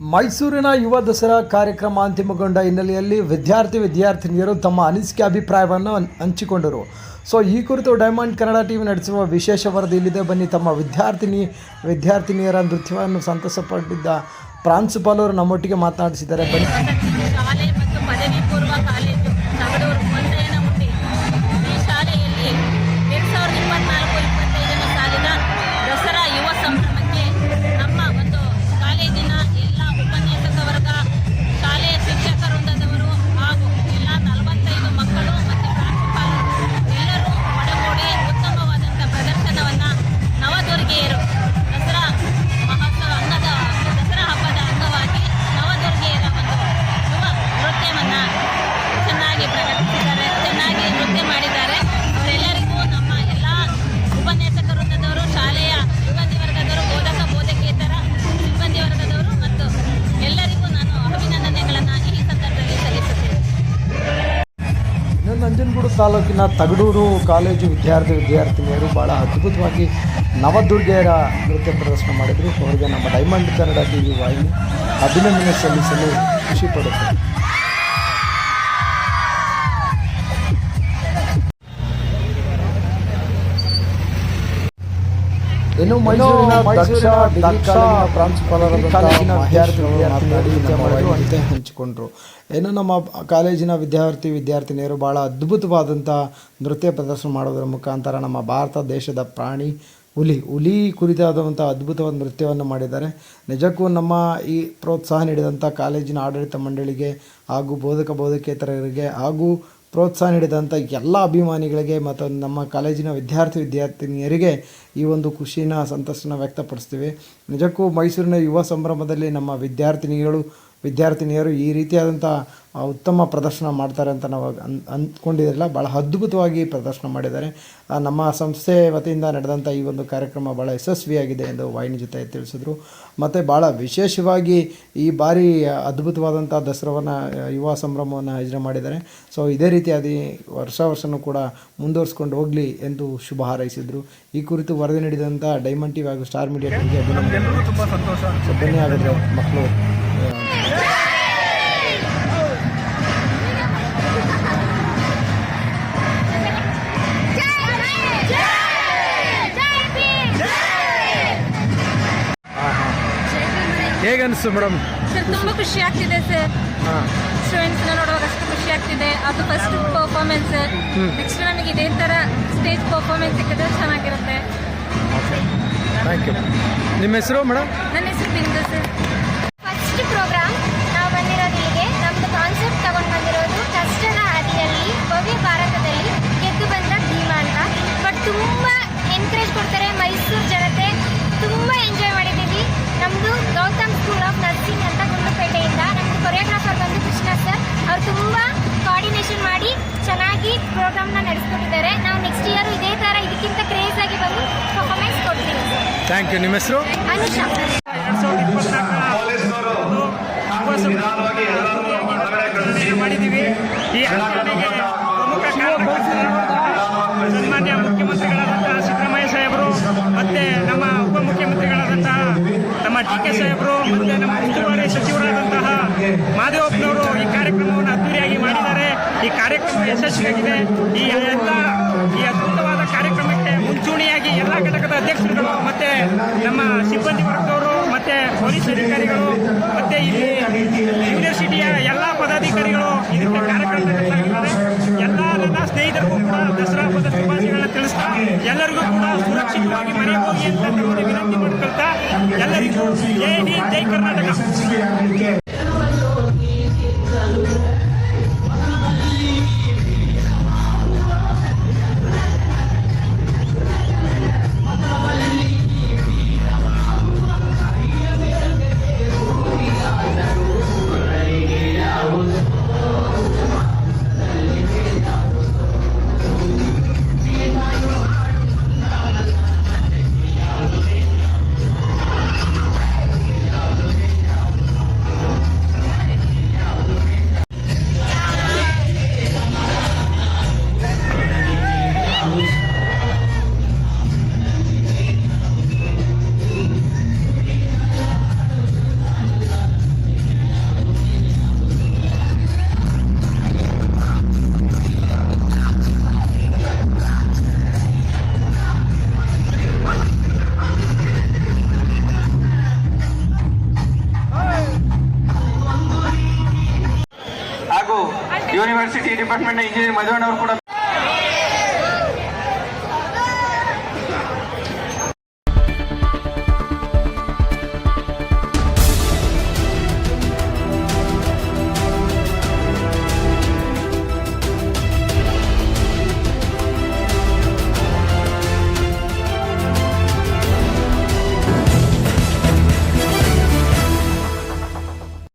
ಮೈಸೂರಿನ ಯುವ ದಸರಾ ಕಾರ್ಯಕ್ರಮ ಅಂತಿಮಗೊಂಡ ಹಿನ್ನೆಲೆಯಲ್ಲಿ ವಿದ್ಯಾರ್ಥಿ ವಿದ್ಯಾರ್ಥಿನಿಯರು ತಮ್ಮ ಅನಿಸಿಕೆ ಅಭಿಪ್ರಾಯವನ್ನು ಹಂಚಿಕೊಂಡರು. ಸೊ, ಈ ಕುರಿತು ಡೈಮಂಡ್ ಕನ್ನಡ ಟಿವಿ ನಡೆಸುವ ವಿಶೇಷ ವರದಿ ಇಲ್ಲಿದೆ. ಬನ್ನಿ, ತಮ್ಮ ವಿದ್ಯಾರ್ಥಿನಿ, ವಿದ್ಯಾರ್ಥಿನಿಯರ ನೃತ್ಯವನ್ನು ಸಂತಸಪಟ್ಟಿದ್ದ ಪ್ರಾಂಶುಪಾಲರು ನಮ್ಮೊಟ್ಟಿಗೆ ಮಾತನಾಡಿಸಿದ್ದಾರೆ. ಬನ್ನಿ. ತಾಲೂಕಿನ ತಗಡೂರು ಕಾಲೇಜು ವಿದ್ಯಾರ್ಥಿ ವಿದ್ಯಾರ್ಥಿನಿಯರು ಭಾಳ ಅದ್ಭುತವಾಗಿ ನವದುರ್ಗೆಯರ ನೃತ್ಯ ಪ್ರದರ್ಶನ ಮಾಡಿದರು. ಅವರಿಗೆ ನಮ್ಮ ಡೈಮಂಡ್ ಕನ್ನಡ ಟಿ ವಿ ವಾಹಿನಿ ಅಭಿನಂದನೆ ಸಲ್ಲಿಸಲು ಖುಷಿ ಇನ್ನು ಮೈಸೂರಿನ ದಕ್ಷ ದಕ್ಷ ಪ್ರಾಂಶುಪಾಲರ ಕಾಲೇಜಿನ ವಿದ್ಯಾರ್ಥಿಗಳು ಮಾತನಾಡಿ ವೈವಿಧ್ಯತೆ ಹಂಚಿಕೊಂಡ್ರು. ಇನ್ನು ನಮ್ಮ ಕಾಲೇಜಿನ ವಿದ್ಯಾರ್ಥಿ ವಿದ್ಯಾರ್ಥಿನಿಯರು ಭಾಳ ಅದ್ಭುತವಾದಂಥ ನೃತ್ಯ ಪ್ರದರ್ಶನ ಮಾಡೋದರ ಮುಖಾಂತರ ನಮ್ಮ ಭಾರತ ದೇಶದ ಪ್ರಾಣಿ ಹುಲಿ ಹುಲಿ ಕುರಿತಾದಂಥ ಅದ್ಭುತವಾದ ನೃತ್ಯವನ್ನು ಮಾಡಿದ್ದಾರೆ. ನಿಜಕ್ಕೂ ನಮ್ಮ ಈ ಪ್ರೋತ್ಸಾಹ ನೀಡಿದಂಥ ಕಾಲೇಜಿನ ಆಡಳಿತ ಮಂಡಳಿಗೆ ಹಾಗೂ ಬೋಧಕ ಬೋಧಕೇತರರಿಗೆ ಹಾಗೂ ಪ್ರೋತ್ಸಾಹ ನೀಡಿದಂಥ ಎಲ್ಲ ಅಭಿಮಾನಿಗಳಿಗೆ ಮತ್ತು ನಮ್ಮ ಕಾಲೇಜಿನ ವಿದ್ಯಾರ್ಥಿ ವಿದ್ಯಾರ್ಥಿನಿಯರಿಗೆ ಈ ಒಂದು ಖುಷಿನ ಸಂತಸನ ವ್ಯಕ್ತಪಡಿಸ್ತೀವಿ. ನಿಜಕ್ಕೂ ಮೈಸೂರಿನ ಯುವ ಸಂಭ್ರಮದಲ್ಲಿ ನಮ್ಮ ವಿದ್ಯಾರ್ಥಿನಿಗಳು ವಿದ್ಯಾರ್ಥಿನಿಯರು ಈ ರೀತಿಯಾದಂಥ ಉತ್ತಮ ಪ್ರದರ್ಶನ ಮಾಡ್ತಾರೆ ಅಂತ ನಾವು ಅನ್ ಅಂದ್ಕೊಂಡಿರಲಿಲ್ಲ ಭಾಳ ಅದ್ಭುತವಾಗಿ ಪ್ರದರ್ಶನ ಮಾಡಿದ್ದಾರೆ. ನಮ್ಮ ಸಂಸ್ಥೆ ವತಿಯಿಂದ ನಡೆದಂಥ ಈ ಒಂದು ಕಾರ್ಯಕ್ರಮ ಭಾಳ ಯಶಸ್ವಿಯಾಗಿದೆ ಎಂದು ವಾಹಿನಿ ಜೊತೆ ತಿಳಿಸಿದ್ರು. ಮತ್ತು ಭಾಳ ವಿಶೇಷವಾಗಿ ಈ ಬಾರಿ ಅದ್ಭುತವಾದಂಥ ದಸರಾವನ್ನು ಯುವ ಸಂಭ್ರಮವನ್ನು ಆಯೋಜನೆ ಮಾಡಿದ್ದಾರೆ. ಸೊ ಇದೇ ರೀತಿಯಾಗಿ ವರ್ಷ ವರ್ಷವೂ ಕೂಡ ಮುಂದುವರಿಸ್ಕೊಂಡು ಹೋಗಲಿ ಎಂದು ಶುಭ ಹಾರೈಸಿದರು. ಈ ಕುರಿತು ವರದಿ ನೀಡಿದಂಥ ಡೈಮಂಡ್ ಟಿವಿ ಹಾಗೂ ಸ್ಟಾರ್ ಮೀಡಿಯಾ ಟಿವಿಗೆ ಅಭಿನಂದನೆ. ತುಂಬ ಸಂತೋಷ. ಬನ್ನಿ ಮಕ್ಕಳು. ಹೇಗೆ ಅನಿಸ್ತು ಮೇಡಮ್? ಸರ್ ತುಂಬಾ ಖುಷಿ ಆಗ್ತಿದೆ ಸರ್. ಸ್ಟೂಡೆಂಟ್ಸ್ ನೋಡುವಾಗ ಅಷ್ಟು ಖುಷಿ ಆಗ್ತಿದೆ. ಅದು ಫಸ್ಟ್ ಪರ್ಫಾರ್ಮೆನ್ಸ್ ನೆಕ್ಸ್ಟ್ ನಮಗೆ ಇದೇ ತರ ಸ್ಟೇಜ್ ಪರ್ಫಾರ್ಮೆನ್ಸ್ ಸಿಕ್ಕಿದ್ರೆ ಚೆನ್ನಾಗಿರುತ್ತೆ. ಥ್ಯಾಂಕ್ ಯು ನಿಮ್ಮ ಹೆಸರು ಮೇಡಮ್? ನನ್ನ ಹೆಸರು ಬಿಂದು ಥ್ಯಾಂಕ್ ಯು ನಿಮ್ಮ ಹೆಸರು? ಮಾಡಿದ್ದೀವಿ ಈ ಸನ್ಮಾನ್ಯ ಮುಖ್ಯಮಂತ್ರಿಗಳಾದಂತಹ ಸಿದ್ದರಾಮಯ್ಯ ಸಾಹೇಬರು ಮತ್ತೆ ನಮ್ಮ ಉಪಮುಖ್ಯಮಂತ್ರಿಗಳಾದಂತಹ ನಮ್ಮ ಡಿ ಕೆ ಸಾಹೇಬರು ಮತ್ತೆ ನಮ್ಮ ಉಸ್ತುವಾರಿ ಸಚಿವರಾದಂತಹ ಮಾದೇವಪ್ಪನವರು ಈ ಕಾರ್ಯಕ್ರಮವನ್ನು ಅದ್ದೂರಿಯಾಗಿ ಮಾಡಿದ್ದಾರೆ. ಈ ಕಾರ್ಯಕ್ರಮ ಯಶಸ್ವಿಯಾಗಿದೆ. ಈ ಎಲ್ಲ ಮುಂಚೂಣಿಯಾಗಿ ಎಲ್ಲ ಘಟಕದ ಅಧ್ಯಕ್ಷರುಗಳು, ಮತ್ತೆ ನಮ್ಮ ಸಿಬ್ಬಂದಿ ವರ್ಗದವರು, ಮತ್ತೆ ಪೊಲೀಸ್ ಅಧಿಕಾರಿಗಳು, ಮತ್ತೆ ಇಲ್ಲಿ ಯೂನಿವರ್ಸಿಟಿಯ ಎಲ್ಲ ಪದಾಧಿಕಾರಿಗಳು ಇದಕ್ಕೆ ಕಾರ್ಯಕ್ರಮ ನಡೆಸ್ತಾ ಎಲ್ಲ ನನ್ನ ಸ್ನೇಹಿತರಿಗೂ ಕೂಡ ದಸರಾ ಹಬ್ಬದ ಶುಭಾಶಯಗಳನ್ನ ತಿಳಿಸ್ತಾ, ಎಲ್ಲರಿಗೂ ಕೂಡ ಸುರಕ್ಷಿತವಾಗಿ ಮನೆಗೆ ಹೋಗಿ ಅಂತ ವಿನಂತಿ ಮಾಡ್ಕೊಳ್ತಾ, ಎಲ್ಲರಿಗೂ ಜೈ ಕರ್ನಾಟಕ. ಡಿಪಾರ್ಟ್ಮೆಂಟ್ ಇಂಜಿನಿಯರ್ ಮಧುವಣ್ಣ ಕೂಡ